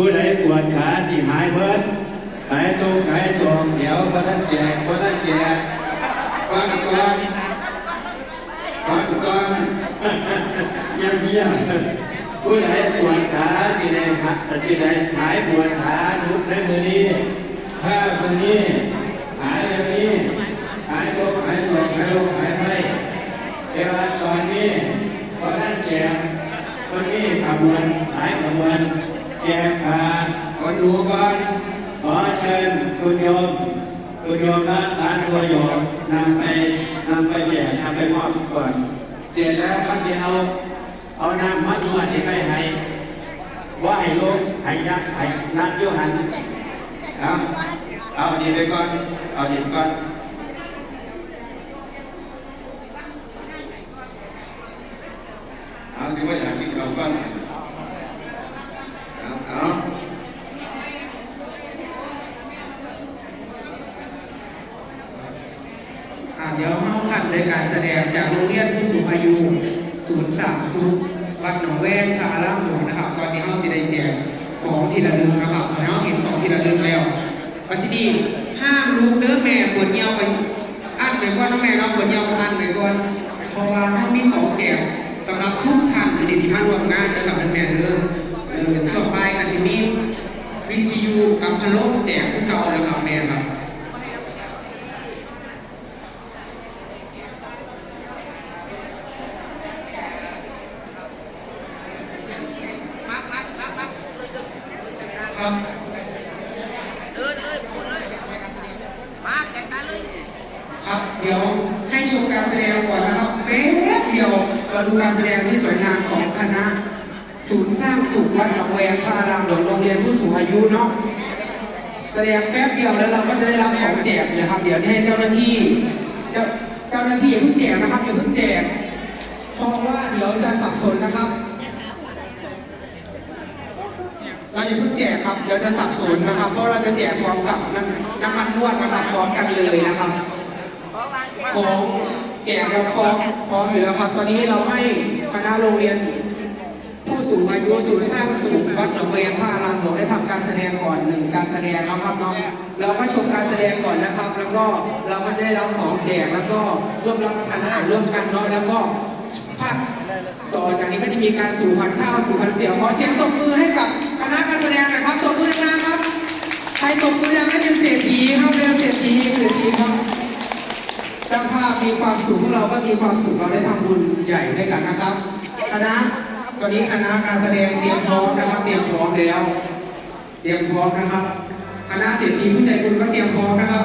ผู้ใดปวดขาที่หายเบิดหายตุกหายสองเดี๋ยวพระท่านแจกพระท่านแจกฟังก่อนฟังก่อนยังยังผู้ใดปวดขาที่ใดขาที่ใดหายปวดขาลุกในมือนี้ถ้ามือนี้หายแบบนี้หายตุกหายสองหายลุกหายไม่เวลาตอนนี้พระท่านแจกตอนนี้ขบวนหายขบวน แจกขาคนดูก่อนขอเชิญคุณโยมคุณโยมละร้านตัวโยมนำไปนำไปแจกนำไปมอบก่อนเสร็จแล้วเขาจะเอาเอาน้ำมัดนวดที่ไปให้ว่าให้ลูกให้ยักษ์ให้นักโยหันเอาเอาดีไปก่อนเอาดีไปก่อนเอาที่ว่าอยากกินข้าวก่อนเอาเอา อ่าเดี๋ยว ในการแสดงจากโรงเรียนผู้สูงอายุศูนย์สามซุปวัดหนองแวงพระอารามหลวงนะครับ ตอนนี้เขาสิได้แจกของที่ระลึกนะครับแล้วเห็นของที่ระลึกแล้วปัจจุบันห้ามลูกเด้อแม่ปวดเยี่ยวไปอันไปก่อนน้องแม่เนาะปวดเยี่ยวก็อันไปก่อนเพราะว่าเขามีของแจกสำหรับทุกท่านที่ที่มาร่วมงานนะครับเด้อแม่เด้อเออช่วงปลายกสิมีวิทยุกับพัดลมแจกผู้เก่าเลยครับแม่ครับ ครับ เลยเลยพูดเลยมาแข่งกันเลย ครับเดี๋ยวให้ชมการแสดงก่อนนะครับแป๊บเดียวเราดูการแสดงที่สวยงามของคณะ ศูนย์สร้างสุขวัดหนองแวงพระอารามหลวงโรงเรียนผู้สูงอายุเนาะแสดงแป๊บเดียวแล้วเรา ก็จะได้รับของแจกเลยครับเดี๋ยวให้เจ้าหน้าที่เจ้าเจ้าหน้าที่อย่าเพิ่งแจกนะครับอย่าเพิ่งแจกเพราะว่าเดี๋ยวจะสับสนนะครับเราอย่าเพิ่งแจกครับเดี๋ยวจะสับสนนะครับ เพราะเราจะแจกพร้อมกับน้ำน้ำมันนวดนะครับพร้อมกันเลยนะครับของแจกเราพร้อมพร้อมอยู่แล้วครับ ตอนนี้เราให้คณะโรงเรียน สูงอายุศูนย์สร้างสุขวัดหนองเรียนพระอารามหลวงได้ทำการแสดงก่อนหนึ่งการแสดงแล้วครับเนาะเราก็ชมการแสดงก่อนนะครับ แล้วก็เราก็จะได้รับของแจกแล้วก็ร่วมรับประทานอาหารร่วมกันเนาะแล้วก็ภาคต่อจากนี้ก็จะมีการสู่ขวัญข้าวสู่ขวัญเสียวขอเสียงตบมือให้กับคณะการแสดงนะครับตบมือดังๆครับใครตบมือดังให้เป็นเศรษฐีครับเป็นเศรษฐีเศรษฐีครับเจ้าภาพมีความสุขพวกเราก็มีความสุขเราได้ทำบุญใหญ่ด้วยกันนะครับคณะ ตอนนี้คณะการแสดงเตรียมพร้อมนะครับ เตรียมพร้อมแล้ว เตรียมพร้อมนะครับ คณะเศรษฐีผู้ใจบุญก็เตรียมพร้อมนะครับ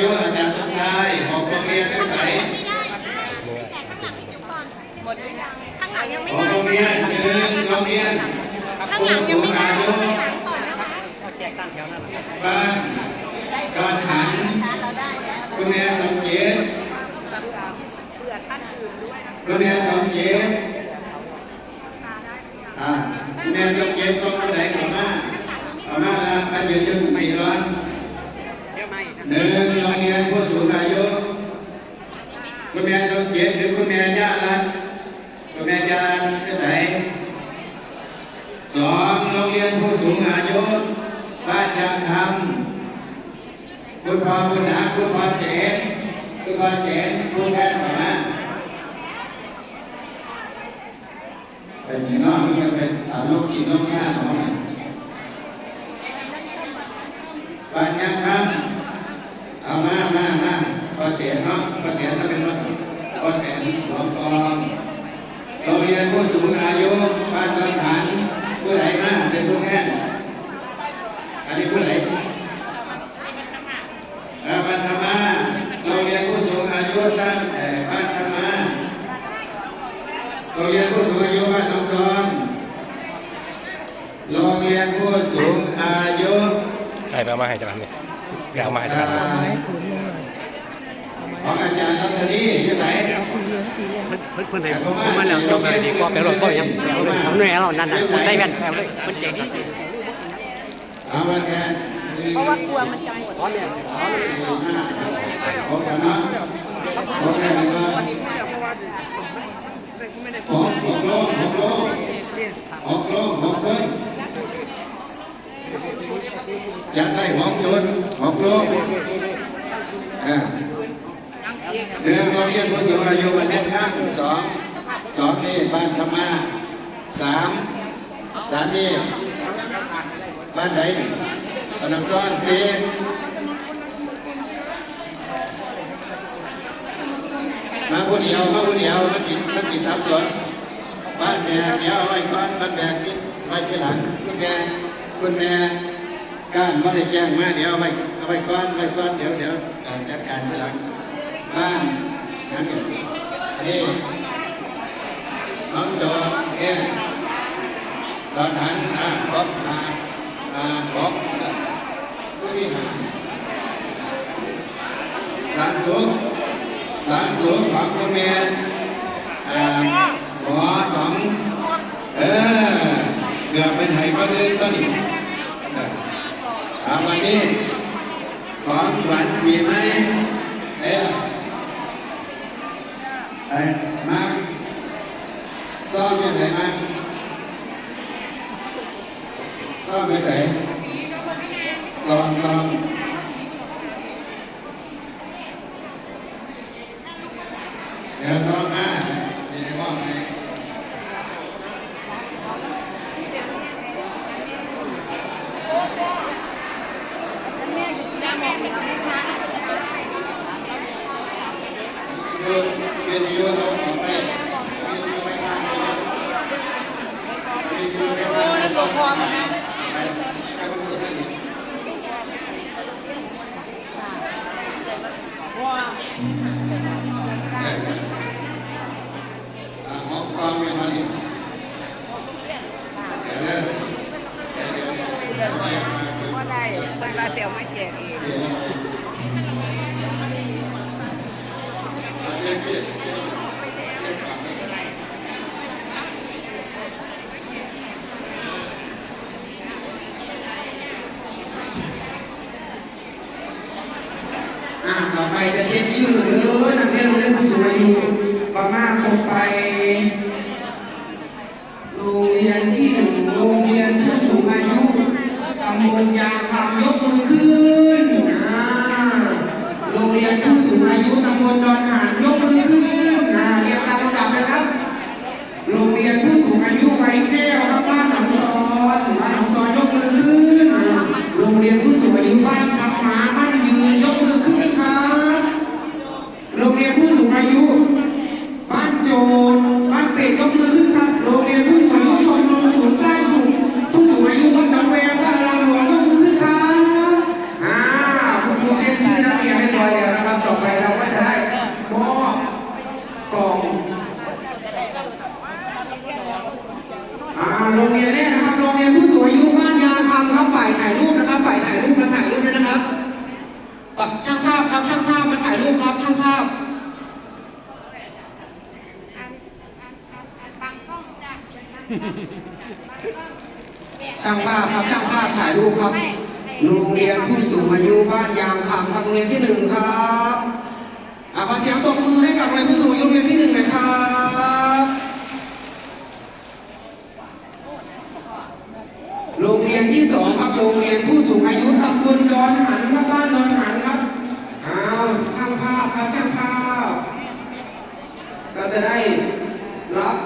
อายุอาจารย์ทุกทายออกโรงเรียนได้ใสหมดข้างหลังยังไม่ของได้โรงเรียนคือโรงเรียนข้างหลังยังไม่ได้ข้างหลังก่อนนะคะบ้านดอนหันคุณแม่สมเจตเผื่อเผื่อท่านอื่นด้วยนะคุณแม่สมเจตทาได้อยังอ่าแม่สมเจตส่งผู้ใดเข้ามาเข้ามาแล้วมาอยู่จนไม่ร้อนหนึ่งโรงเรียนผู้สูงอายุคุณแม่สมเกียรติหรือคุณแม่ย่ารัตน์คุณแม่ย่ารัตน์นิสัยสองโรงเรียนผู้ สูงอายุบ้านยางคำคุณพ่อคุณหาคุณพ่อเสนคุณพ่อเสนคุณแค่หมาไปสีน้องมันเป็นถามลูกกินลูกแค่หนอานยางคำ เอามามามาพอเสียเนาะพอเสียถ้าเป็นรถพอเสียหลวงกองโรงเรียนผู้สูงอายุบ้านตอนฐานผู้ใดมาเป็นผู้แทนอันนี้ผู้ใดเออบ้านธรรมาโรงเรียนผู้สูงอายุสร้างแต่บ้านธรรมาโรงเรียนผู้สูงอายุบ้านหนองซอนโรงเรียนผู้สูงอายุ ใครไปเอามาให้จะทำเนี่ยไปเอามาให้จะทำของอาจารย์รัชนีที่ใส่เพิ่นเพิ่นให้ผมมาแล้วจบแล้วดีกว่าไปรถบ่ยังเอาเลยเอาหน่อยเอานั่นน่ะใส่แว่นเอาเลยมันเจ๋งดีเอามาแทนเพราะว่ากลัวมันจะหมดอ๋อเนี่ยอ๋อโอเคนะโอเคนะหกหกโลหกโลหกโลหกคน อยากได้หกชนหกโลอ่ายังเองหนึ่งโรงเรียนผู้สูงอายุบ้านเน้นข้างสองสองนี่บ้านธรรมาสามสามนี่บ้านไหนบ้านน้ำซ้อนสี่มาผู้เดียวมาผู้เดียวมันจิมันจิสับสนบ้านแม่เดี๋ยวเอาไว้ก่อนบ้านแม่ที่ไว้ที่หลังคุณแม่คุณแม่ ก้ารไม่ได้แจ้งมาเดี๋ยวเอาไว้เอาไว้ก่อนไว้ก่อนเดี๋ยวเดี๋ยวจัดการทีหลังบ้านนั่นเองอันนี้น้องจอเองตอนนั้นอ่าครบอ่าอ่าครบผู้ที่หาการสูงสามสูงของคุณแม่อ่าหมอต๋องเออเกือบเป็นไห้ก็เลยก็นี่เออ เอาวันนี้ของขวัญมีไหมเอ๊ะไอ้มาซ่อมไม่ใส่มาซ่อมไม่ใส่ซองซองเดี๋ยวซ่อมมาเดี๋ยวจะบอกให้ คือเป็นยูโรออกไปเป็นยูโรไปทางนี้เป็นยูโรไปทางนี้ต้องพอมานะหอบความเป็นมันเดี๋ยวเริ่มเดี๋ยวเดี๋ยวเดี๋ยวเดี๋ยว ว่าได้ตั้งแต่เสียวไม่แจกเอง เดี๋ยวเช็คดิเช็คก่อน อ่าต่อไปจะเช็คชื่อ เลยนักเรียนโรงเรียนผู้สูงอายุบางหน้าคงไป โรงเรียนที่หนึ่งโรงเรียนผู้สูงอายุตำบลยางคำยกมือขึ้นอ่าโรงเรียนผู้สูงอายุตำบลดอนหานยกมือขึ้นอ่าเรียงตามลำดับเลยครับ โรงเรียนผู้สูงอายุไว้แก้วครับบ้านหนองซอนบ้านหนองซอนยกมือขึ้นอ่าโรงเรียนผู้สูงอายุบ้านทับหมาบ้านยืนยกมือขึ้นครับ โรงเรียนผู้สูงอายุ บ้านโจรบ้านเป็ดยกมือขึ้นครับ โรงเรียนผู้สูงอายุชมรมศูนย์สร้างสุขผู้สูงอายุบ้านหนองแวงพระอารามหลวงยกมือขึ้นครับอ่าคุณครูเช็คชื่อนักเรียนเรียบร้อยแล้วนะครับ ต่อไปเราก็จะได้มอบกล่อง อ่าโรงเรียนแรกนะครับ โรงเรียนผู้สูงอายุบ้านยางคำครับ ฝ่ายถ่ายรูปนะครับ ฝ่ายถ่ายรูปมาถ่ายรูปด้วยนะครับปักช่างภาพครับ ช่างภาพมาถ่ายรูปครับ ช่างภาพ ช่างภาพครับ ช่างภาพถ่ายรูปครับ โรงเรียนผู้สูงอายุบ้านยางคำค โรงเรียนที่หนึ่งครับอ่าขอเสียงตบมือให้กับโรงเรียนผู้สูงอายุโรงเรียนที่หนึ่งหน่อยครับโรงเรียนที่สองครับโรงเรียนผู้สูงอายุตำบลดอนหันครับบ้านดอนหันครับอ้าวช่างภาพครับช่างภาพก็จะได้รับ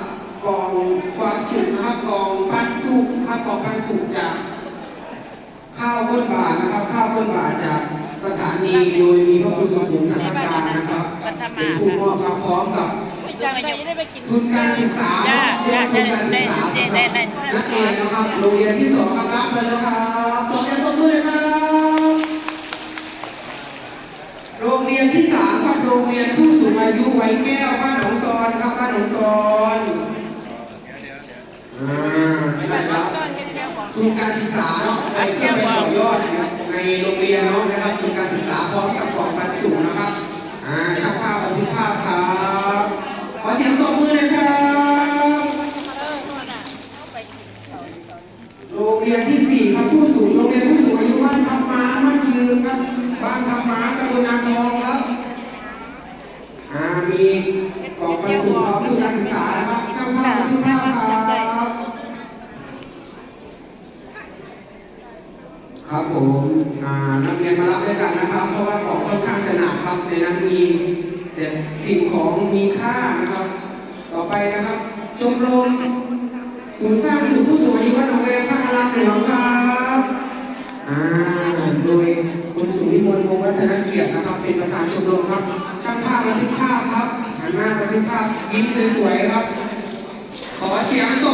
กล่องความสุขนะครับกล่องปันสุขครับกล่องปันสุขจากข้าวก้นบาทนะครับข้าวก้นบาทจาก สถานีโดยมีพระคุณสมบูรณ์สังฆการนะครับเป็นผู้มอบครับพร้อมกับจะไปได้ไปกินทุนการศึกษาเนาะเรื่องทุนการศึกษาสำหรับนักเรียนนะครับโรงเรียนที่สองครับรับไปแล้วครับตบมือตบมือเลยครับโรงเรียนที่สามครับโรงเรียนผู้สูงอายุไว้แก้วบ้านหนองซอนครับบ้านหนองซอนอ่าได้รับทุนการศึกษาเนาะไปเพื่อไปต่อยอดนะครับในโรงเรียนเนาะนะครับทุนการศึกษาพร้อมกับกล่องบรรจุนะครับอ่าช่างภาพบันทึกภาพครับ ขอเสียงตบมือหน่อยครับ โรงเรียนที่สี่ครับผู้สูงโรงเรียนผู้สูงอายุบ้านทับม้าบ้านยืนครับ บ้านทับม้าตำบลนาทองครับ อ่า มีกล่องบรรจุพร้อมทุนการศึกษานะครับข้างภาพบันทึกภาพครับ ครับผมอ่านักเรียนมารับด้วยกันนะครับ เพราะว่ากล่องค่อนข้างจะหนักครับในนั้นมีแต่สิ่งของมีค่านะครับ ต่อไปนะครับชมรมศูนย์สร้างสุขผู้สูงอายุวัดหนองแวงพระอารามหลวงครับอ่าโดยคุณสุวิมลวงศ์รัตนเกียรตินะครับ เป็นประธานชมรมครับ ช่างภาพบันทึกภาพครับหันหน้าบันทึกภาพยิ้มสวยๆครับ ขอเสียงตบ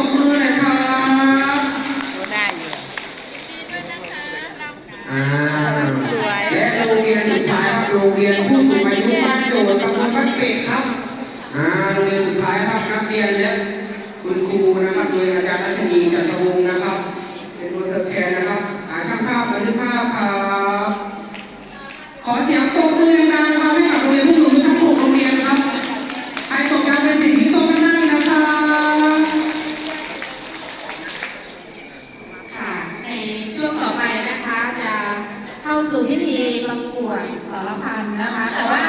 อ่าโรงเรียนสุดท้ายครับนักเรียนและคุณครูนะครับ โดยอาจารย์รัชนีจันทวงศ์นะครับ เป็นตัวแทนนะครับอ่าช่างภาพบันทึกภาพครับขอเสียงปรบมือดังๆครับให้กับโรงเรียนผู้สูงอายุทั้งหกโรงเรียนค สู่พิธีประกวดสรพันนะคะ แต่ว่า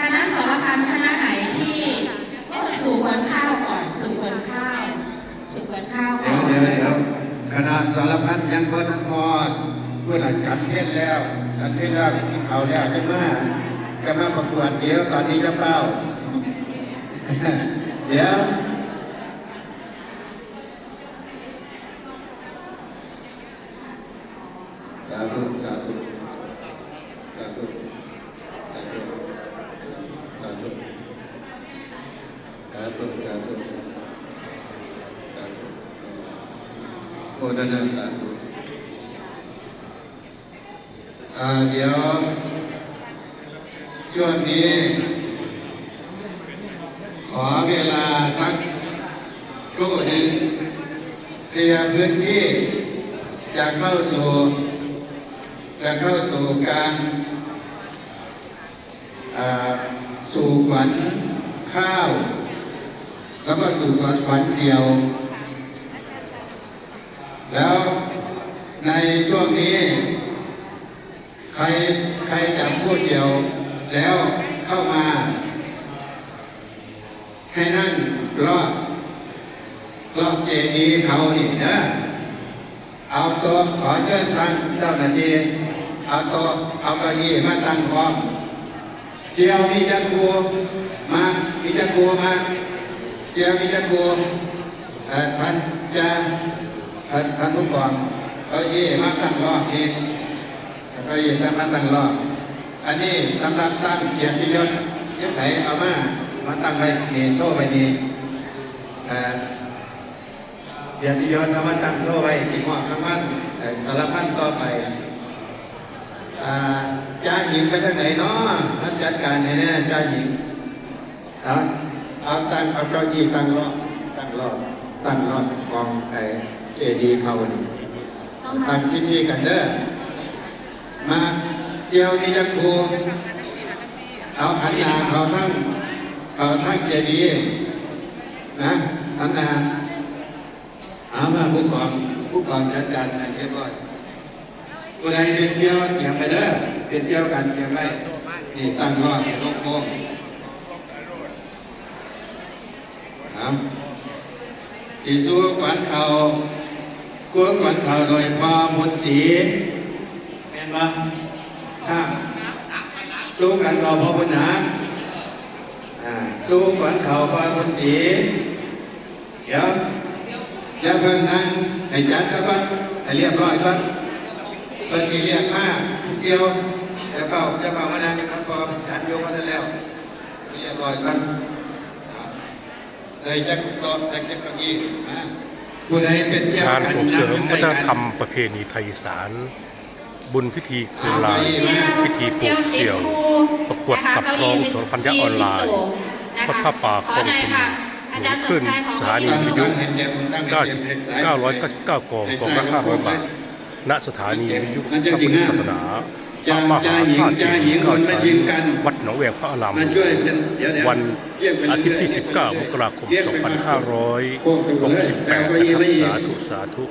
คณะสรพันคณะไหนที่เอ้ยสู่ขวัญข้าวก่อนสู่ขวัญข้าว สู่ขวัญข้าวก่ เดี๋ อ ยวน เดี๋ยวเดี๋ยวคณะสารพัดยังบ่ทันพอเพื่อนจัดเฮ็ดแล้วจัดเฮ็ดแล้วที่เขาแล้วจะมากก็มาประกวดเดี๋ยวตอนนี้จะเป้า เดี๋ยว เข้าสู่จะเข้าสู่การสู่ขวัญข้าว แล้วก็สู่ขวัญขวัญเสียว แล้วในช่วงนี้ ใครใครจับผู้เสียว แล้วเข้ามา ให้นั่งรอบรอบเจดีย์เขานี่นะ เอาตัวขอเชิญทางเจ้าหน้าที่เอาตัวเอาเก้าอี้มาตั้งพร้อมเสียวมีจักรูมามีจักรูมาเสียวมีจักรครูท่านจะท่านท่านผู้กองเก้าอี้มาตั้งรอบนี้เก้าอี้ตั้งมาตั้งรอบอันนี้สำหรับตั้งเกียรติยศยศใส่เอามามาตั้งไว้นี่โชว์ไว้นี่ เอ่อเกียรติยศเอามาตั้งโชว์ไว้ที่มอบรางวัลเอ่อสารพันต่อไปจ้าหญิงไปทางไหนเนาะท่านจัดการให้แน่จ้าหญิงเอาเอาตั้งเอาเก้าอี้ตั้งรอบตั้งรอบตั้งรอบกองไอเจดีเขานี่ต้องมาตั้งที่ที่กันเด้อมาเซียวมีจักคูเอาหันนาเขาทั้งเขาทั้งเจดีนะหันนาามาผู้กองผู้กองจัดการให้เรียบร้อยผู้ใดเป็นเซียวเตรียมไปเด้อเป็นเซียวกันเตรียมไว้นี่ตั้งรอบลงโค้งครับที่สู้ขวัญเขากวงขวัญเขาโดยพอมนต์สีเป็นปะครับสู้กันเขาพอบุญหนาอ่าสู้ขวัญเขาพอมนต์สีเดี๋ยว เดี๋ยวเพิ่งนั่งให้จัดซะก่อนให้เรียบร้อยก่อนเพิ่นสิเรียกมาเซียวจะเฝ้าจะเฝ้ามานั่งครับพอจัดโยกกันแล้วเรียบร้อยก่อนเลยจะต่อแต่จะเก้าอี้นะผู้ใดเป็นเจ้าการส่งเสริมวัฒนธรรมมประเพณีไทยอีสารบุญพิธีคูลานพิธีปลูกเสี่ยว ประกวดกับครองสวนพันยะออนไลน์ทอดผ้าป่าคลองคุณหนุน ขึ้นสถานีวิทยุ999กองกองละ500บาท ณ สถานีวิทยุพระพุทธศาสนาพระมหาธาตุเจดีย์เก้าชั้นวัดหนองแวงพระอารามหลมาวงช่วยกันเดี๋ยวๆวันอาทิตย์ที่ 19 มกราคม 2568นะครับสาธุสาธุ